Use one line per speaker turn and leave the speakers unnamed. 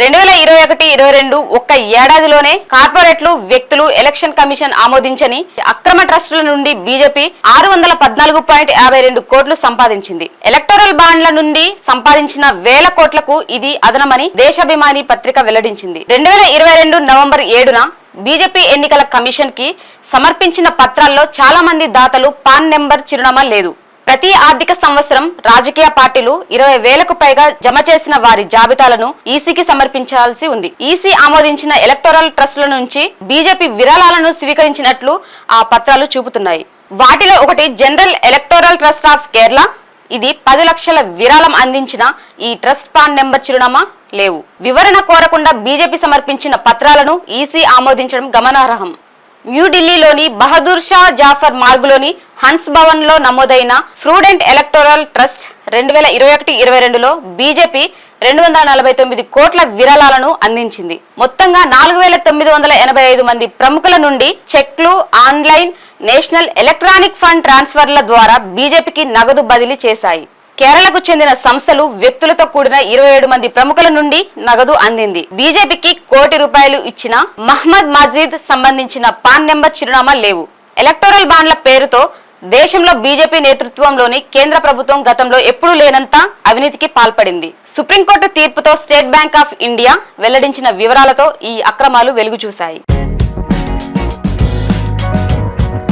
రెండు వేల ఇరవై ఒకటి ఇరవై రెండు ఒక్క ఏడాదిలోనే కార్పొరేట్లు వ్యక్తులు ఎలక్షన్ కమిషన్ ఆమోదించని అక్రమ ట్రస్టుల నుండి బీజేపీ ఆరు వందల పద్నాలుగు పాయింట్ యాభై రెండు కోట్లు సంపాదించింది. ఎలక్టోరల్ బాండ్ల నుండి సంపాదించిన వేల కోట్లకు ఇది అదనమని దేశాభిమాని పత్రిక వెల్లడించింది. రెండు వేల ఇరవై రెండు నవంబర్ ఏడున బీజేపీ ఎన్నికల కమిషన్కి సమర్పించిన పత్రాల్లో చాలా మంది దాతలు పాన్ నెంబర్ చిరునామా లేదు. ప్రతి ఆర్థిక సంవత్సరం రాజకీయ పార్టీలు ఇరవై వేలకు పైగా జమ చేసిన వారి జాబితాలను ఈసీకి సమర్పించాల్సి ఉంది. ఈసీ ఆమోదించిన ఎలక్టోరల్ ట్రస్టుల నుంచి బీజేపీ విరాళాలను స్వీకరించినట్లు ఆ పత్రాలు చూపుతున్నాయి. వాటిలో ఒకటి general electoral trust of Kerala ఇది పది లక్షల విరాళం అందించిన ఈ ట్రస్ట్ పాన్ నెంబర్ చిరునామా లేవు. వివరణ కోరకుండా బీజేపీ సమర్పించిన పత్రాలను ఈసీ ఆమోదించడం గమనార్హం. న్యూఢిల్లీలోని బహదూర్ షా జాఫర్ మార్గులోని హన్స్ భవన్లో నమోదైన ఫ్రూడెంట్ ఎలక్టోరల్ ట్రస్ట్ రెండు వేల ఇరవై ఒకటి ఇరవై రెండులో బీజేపీ రెండు వందల నలభై తొమ్మిది కోట్ల విరాళాలను అందించింది. మొత్తంగా నాలుగు వేల తొమ్మిది వందల ఎనభై ఐదు మంది ప్రముఖుల నుండి చెక్లు ఆన్లైన్ నేషనల్ ఎలక్ట్రానిక్ ఫండ్ ట్రాన్స్ఫర్ల ద్వారా బీజేపీకి నగదు బదిలీ చేశాయి. కేరళకు చెందిన సంస్థలు వ్యక్తులతో కూడిన ఇరవై ఏడు మంది ప్రముఖుల నుండి నగదు అందింది. బీజేపీకి కోటి రూపాయలు ఇచ్చిన మహ్మద్ మజీద్ సంబంధించిన పాన్ నెంబర్ చిరునామా లేవు. ఎలక్టోరల్ బాండ్ల పేరుతో దేశంలో బీజేపీ నేతృత్వంలోని కేంద్ర ప్రభుత్వం గతంలో ఎప్పుడూ లేనంత అవినీతికి పాల్పడింది. సుప్రీంకోర్టు తీర్పుతో స్టేట్ బ్యాంక్ ఆఫ్ ఇండియా వెల్లడించిన వివరాలతో ఈ అక్రమాలు వెలుగు చూశాయి